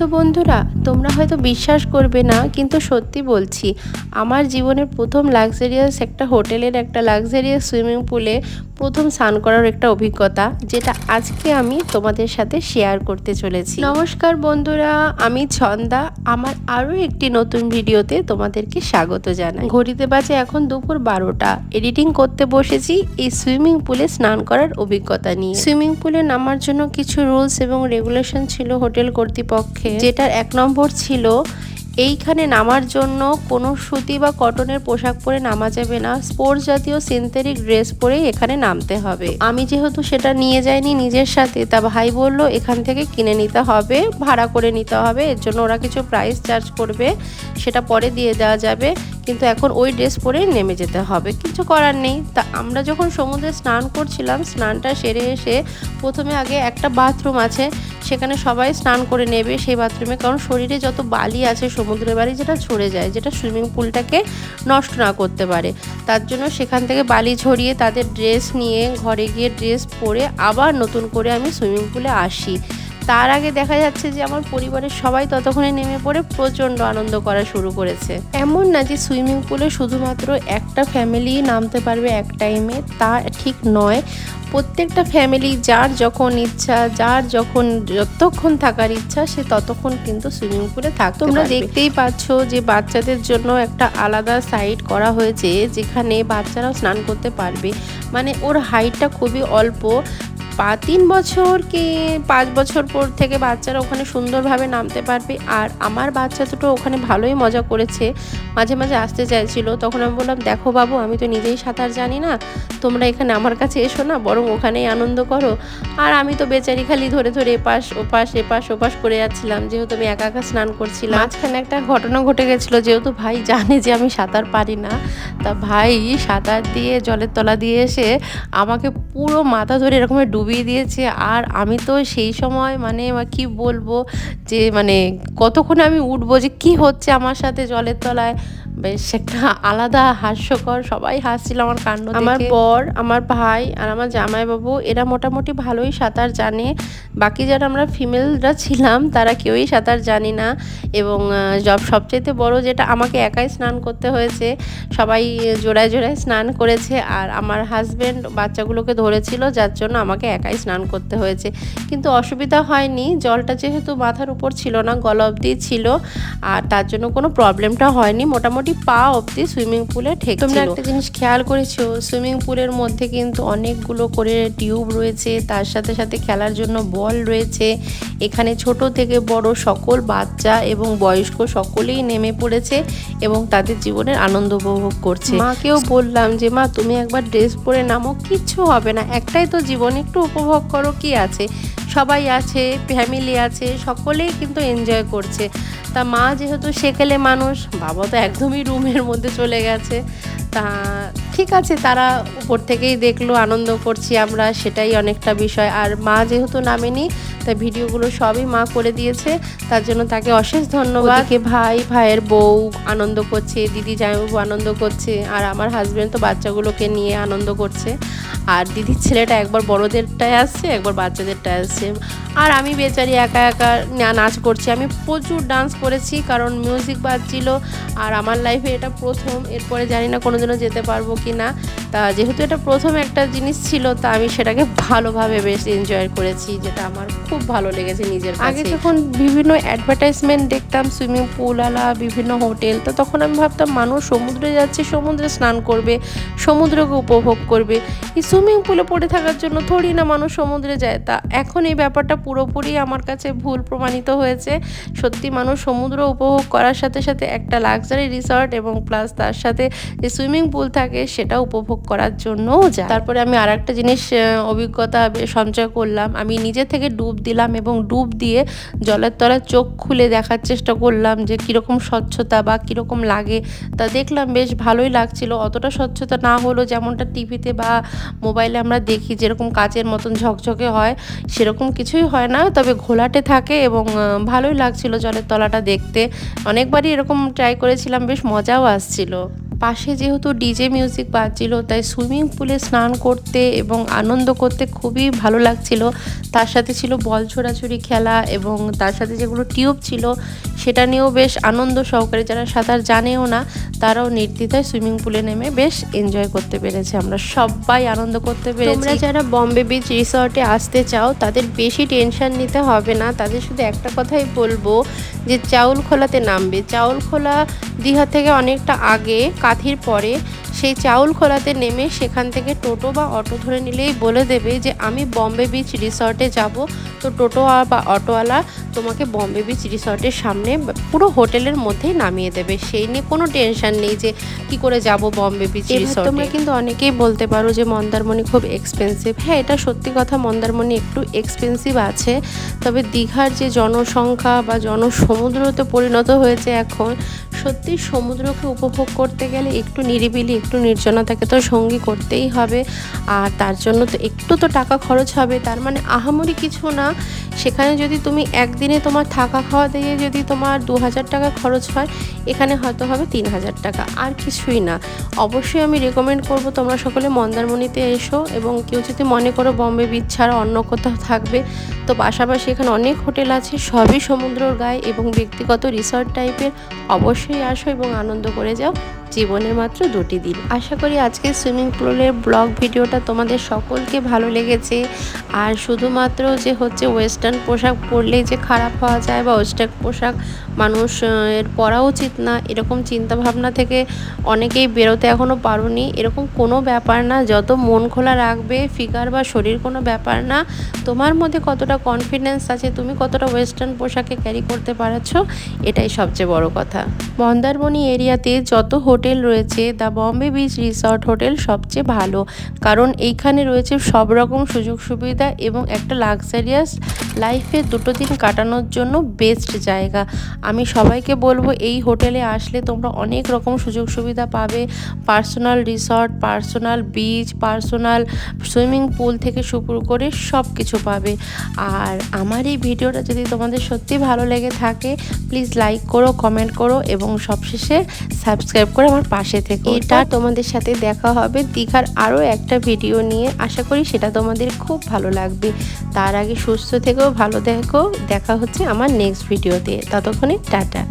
তো বন্ধুরা, তোমরা হয়তো বিশ্বাস করবে না, কিন্তু সত্যি বলছি, আমার জীবনের প্রথম লাক্সারিয়াস একটা হোটেলের একটা লাক্সারিয়াস সুইমিং পুলে প্রথম স্নান করার একটা অভিজ্ঞতা, যেটা আজকে আমি তোমাদের সাথে শেয়ার করতে চলেছি। নমস্কার বন্ধুরা, আমি ছন্দা। আমার আরও একটি নতুন ভিডিওতে তোমাদেরকে স্বাগত জানাই। ঘড়িতে বাজে এখন দুপুর বারোটা। এডিটিং করতে বসেছি এই সুইমিং পুলে স্নান করার অভিজ্ঞতা নিয়ে। সুইমিং পুলে নামার জন্য কিছু রুলস এবং রেগুলেশন ছিল হোটেল কর্তৃপক্ষে যেটার এক নম্বর ছিল এইখানে নামার জন্য কোনো সুতি বা কটনের পোশাক পরে নামা যাবে না। স্পোর্টস জাতীয় সিনথেটিক ড্রেস পরেই এখানে নামতে হবে। আমি যেহেতু সেটা নিয়ে যাইনি নিজের সাথে, তা ভাই বলল এখান থেকে কিনে নিতে হবে, ভাড়া করে নিতে হবে। এর জন্য ওরা কিছু প্রাইস চার্জ করবে, সেটা পরে দিয়ে দেওয়া যাবে। কিন্তু এখন ওই ড্রেস পরেই নেমে যেতে হবে। কিছু করার নেই। তা আমরা যখন সমুদ্রে স্নান করছিলাম, স্নানটা সেরে এসে প্রথমে আগে একটা বাথরুম আছে, সেখানে সবাই স্নান করে নেবে সেই বাথরুমে। কারণ শরীরে যত বালি আছে সমুদ্রের বালি, যেটা ছড়ে যায়, যেটা সুইমিং পুলটাকে নষ্ট না করতে পারে। তার জন্য সেখান থেকে বালি ঝরিয়ে তাদের ড্রেস নিয়ে ঘরে গিয়ে ড্রেস পরে আবার নতুন করে আমি সুইমিং পুলে আসি। তার আগে দেখা যাচ্ছে যে আমার পরিবারের সবাই ততক্ষণে নেমে পড়ে প্রচণ্ড আনন্দ করা শুরু করেছে। এমন না যে সুইমিং পুলে শুধুমাত্র একটা ফ্যামিলি নামতে পারবে এক টাইমে তা ঠিক নয়। প্রত্যেকটা ফ্যামিলি যার যখন ইচ্ছা যার যখন যতক্ষণ থাকার ইচ্ছা সে ততক্ষণ কিন্তু সুইমিং পুলে থাকতে তোমরা দেখতেই পাচ্ছ যে বাচ্চাদের জন্য একটা আলাদা সাইড করা হয়েছে যেখানে বাচ্চারাও স্নান করতে পারবে। মানে ওর হাইটটা খুবই অল্প পা তিন বছর কি পাঁচ বছর পর থেকে বাচ্চারা ওখানে সুন্দরভাবে নামতে পারবে? আর আমার বাচ্চা দুটো ওখানে ভালোই মজা করেছে। মাঝে মাঝে আসতে চাইছিল। তখন আমি বললাম, দেখো বাবু, আমি তো নিজেই সাঁতার জানি না। তোমরা এখানে আমার কাছে এসো না, বরং ওখানেই আনন্দ করো। আর আমি তো বেচারি খালি ধরে ধরে এপাশ, ওপাশ এপাশ, ওপাশ করে যাচ্ছিলাম। যেহেতু আমি একা একা স্নান করছিলাম। মাঝখানে একটা ঘটনা ঘটে গেছিল, যেহেতু ভাই জানে যে আমি সাঁতার পারি না, তা ভাই সাঁতার দিয়ে জলের তলা দিয়ে এসে আমাকে পুরো মাথা ধরে এরকম ডুবিয়ে দিয়েছে। আর আমি তো সেই সময় মানে কি বলব যে মানে কতক্ষণে আমি উঠবো যে কি হচ্ছে আমার সাথে জলের তলায়? বেশ একটা আলাদা হাস্যকর, সবাই হাসছিল আমার কাণ্ড আমার বর, আমার ভাই আর আমার জামাইবাবু, এরা মোটামুটি ভালোই সাঁতার জানে। বাকি যারা আমরা ফিমেলরা ছিলাম, তারা কেউই সাঁতার জানি না। এবং জব সবচেয়ে বড় যেটা, আমাকে একাই স্নান করতে হয়েছে। সবাই জোড়ায় জোড়ায় স্নান করেছে আর আমার হাজব্যান্ড বাচ্চাগুলোকে ধরেছিল, যার জন্য আমাকে একাই স্নান করতে হয়েছে। কিন্তু অসুবিধা হয়নি, জলটা যেহেতু মাথার উপর ছিল না, গল অবধি ছিল। আর তার জন্য কোনো প্রবলেমটা হয়নি। মোটামুটি মোটামুটি পা অবধি সুইমিং পুলে ঠেক তোমরা একটা জিনিস খেয়াল করেছ সুইমিং পুলের মধ্যে কিন্তু অনেকগুলো করে টিউব রয়েছে তার সাথে সাথে খেলার জন্য বল রয়েছে। এখানে ছোট থেকে বড় সকল বাচ্চা এবং বয়স্ক সকলেই নেমে পড়েছে এবং তাদের জীবনের আনন্দ উপভোগ করছে। মাকেও বললাম যে মা তুমি একবার ড্রেস পরে নামো কিচ্ছু হবে না। একটাই তো জীবন একটু উপভোগ করো কি আছে? সবাই আছে ফ্যামিলি আছে, সকলেই কিন্তু এনজয় করছে। তা মা যেহেতু সেকেলে মানুষ, বাবা তো একদমই রুমের মধ্যে চলে গেছে। তা ঠিক আছে, তারা উপর থেকেই দেখল, আনন্দ করছি আমরা, সেটাই অনেকটা বিষয়। আর মা যেহেতু নামেনি, তাই ভিডিওগুলো সবই মা করে দিয়েছে, তার জন্য তাকে অশেষ ধন্যবাদ। কে ভাই, ভাইয়ের বউ আনন্দ করছে, দিদি জামাইবাবু আনন্দ করছে, আর আমার হাজব্যান্ড তো বাচ্চাগুলোকে নিয়ে আনন্দ করছে। আর দিদির ছেলেটা একবার বড়োদেরটায় আসছে, একবার বাচ্চাদেরটায় আসছে। আর আমি বেচারি একা একা নাচ করছি। আমি প্রচুর ডান্স করেছি, কারণ মিউজিক বাজছিল, আর আমার লাইফে এটা প্রথম। এরপরে জানি না কোনোদিনও যেতে পারব কি না তা যেহেতু এটা প্রথম একটা জিনিস ছিল তা আমি সেটাকে ভালোভাবে বেশ এনজয় করেছি যেটা আমার খুব ভালো লেগেছে নিজের আগে যখন বিভিন্ন অ্যাডভার্টাইজমেন্ট দেখতাম সুইমিং পুলওয়ালা বিভিন্ন হোটেল তো তখন আমি ভাবতাম মানুষ সমুদ্রে যাচ্ছে সমুদ্রে স্নান করবে সমুদ্রকে উপভোগ করবে। এই সুইমিং পুলে পড়ে থাকার জন্য থোড়ি না মানুষ সমুদ্রে যায়। তা এখন এই ব্যাপারটা পুরোপুরি আমার কাছে ভুল প্রমাণিত হয়েছে। সত্যি মানুষ সমুদ্র উপভোগ করার সাথে সাথে একটা লাক্সারি রিসর্ট এবং প্লাস তার সাথে যে সুইমিং পুল থাকে সেটা উপভোগ করার জন্যও যায়। তারপরে আমি আর একটা জিনিস অভিজ্ঞতা সঞ্চয় করলাম। আমি নিজে থেকে ডুব দিলাম এবং ডুব দিয়ে জলের তলায় চোখ খুলে দেখার চেষ্টা করলাম যে কীরকম স্বচ্ছতা বা কীরকম লাগে। তা দেখলাম বেশ ভালোই লাগছিল। অতটা স্বচ্ছতা না হলেও যেমনটা টিভিতে বা মোবাইলে আমরা দেখি, যেরকম কাচের মতন ঝকঝকে হয়, সেরকম কিছুই হয় না। তবে ঘোলাটে থাকে এবং ভালোই লাগছিল জলের তলাটা দেখতে। অনেকবারই এরকম ট্রাই করেছিলাম, বেশ মজাও আসছিল। পাশে যেহেতু ডিজে মিউজিক বাজছিল, তাই সুইমিং পুলে স্নান করতে এবং আনন্দ করতে খুবই ভালো লাগছিল। তার সাথে ছিল বল ছোড়াছুড়ি খেলা এবং তার সাথে যেগুলো টিউব ছিল, সেটা নিয়েও বেশ আনন্দ সহকারে। যারা সাঁতার জানেও না, তারাও নির্দ্বিধায় সুইমিং পুলে নেমে বেশ এনজয় করতে পেরেছে। আমরা সবাই আনন্দ করতে পেরেছি। তোমরা যারা বম্বে বিচ রিসর্টে আসতে চাও, তাদের বেশি টেনশন নিতে হবে না। তাদের শুধু একটা কথাই বলব যে চাউল খোলাতে নামবে। চাউল খোলা দীঘা থেকে অনেকটা আগে কাঁথির পরে সেই চাউল খোলাতে নেমে সেখান থেকে টোটো বা অটো ধরে নিলেই বলে দেবে যে আমি বম্বে বিচ রিসর্টে যাব। তো টোটো বা অটোওয়ালা তোমাকে বম্বে বিচ রিসর্টের সামনে পুরো হোটেলের মধ্যেই নামিয়ে দেবে। সেই নিয়ে কোনো টেনশন নেই যে কি করে যাব বম্বে বিচ রিসর্ট? তোমরা কিন্তু অনেকেই বলতে পারো যে মন্দারমণি খুব এক্সপেন্সিভ হ্যাঁ এটা সত্যি কথা মন্দারমণি একটু এক্সপেন্সিভ আছে। তবে দীঘার যে জনসংখ্যা বা জনসমুদ্রতে পরিণত হয়েছে এখন সত্যি সমুদ্রকে উপভোগ করতে গেলে একটু নিরিবিলি একটু নির্জনতাকে তো সঙ্গী করতেই হবে। আর তার জন্য তো একটু তো টাকা খরচ হবে। তার মানে আহামরি কিছু না। সেখানে যদি তুমি একদিনে তোমার থাকা খাওয়া দিয়ে যদি তোমার দু হাজার টাকা খরচ হয়, এখানে হয়তো হবে তিন হাজার টাকা। আর কিছুই না। অবশ্যই আমি রেকমেন্ড করব তোমরা সকলে মন্দারমণিতে এসো এবং কেউ যদি মনে করো বম্বে বিচ ছাড়া অন্য কোথাও থাকবে, তো পাশাপাশি এখানে অনেক হোটেল আছে, সবই সমুদ্রর গায়ে এবং ব্যক্তিগত রিসর্ট টাইপের অবশ্যই আসো এবং আনন্দ করে যাও। জীবনের মাত্র দুটি দিন। আশা করি আজকের সুইমিং পুলের ব্লগ ভিডিওটা তোমাদের সকলকে ভালো লেগেছে। আর শুধুমাত্র যে হচ্ছে ওয়েস্টার্ন পোশাক পরলেই যে খারাপ হওয়া যায় বা ওয়েস্টার্ন পোশাক মানুষ এর পরা উচিত না, এরকম চিন্তা ভাবনা থেকে অনেকেই বেরোতে এখনও পারোনি। এরকম কোনো ব্যাপার না, যত মন খোলা রাখবে, ফিগার বা শরীর কোনো ব্যাপার না, তোমার মধ্যে কতটা কনফিডেন্স আছে, তুমি কতটা ওয়েস্টার্ন পোশাকে ক্যারি করতে পারছ, এটাই সবচেয়ে বড় কথা। মন্দারমণি এরিয়াতে যত হোটেল রয়েছে, the Bombay beach resort hotel সবচেয়ে ভালো। কারণ এইখানে রয়েছে সব রকম সুযোগ সুবিধা এবং একটা লাক্সারিয়াস লাইফে দুটো দিন কাটানোর জন্য বেস্ট জায়গা। আমি সবাইকে বলব, এই হোটেলে আসলে তোমরা অনেক রকম সুযোগ সুবিধা পাবে। Personal resort, personal beach, personal swimming pool থেকে শুরু করে সব কিছু পাবে। আর আমার এই ভিডিওটা যদি তোমাদের সত্যি ভালো লেগে থাকে, প্লিজ লাইক করো, কমেন্ট করো এবং সবশেষে সাবস্ক্রাইব করে আমার পাশে থেকে। এটা তোমাদের সাথে দেখা হবে দীঘার আরও একটা ভিডিও নিয়ে। আশা করি সেটা তোমাদের খুব ভালো লাগবে। তার আগে সুস্থ থেকেও ভালো দেখো দেখা হচ্ছে আমার নেক্সট ভিডিওতে ততক্ষণে টাটা।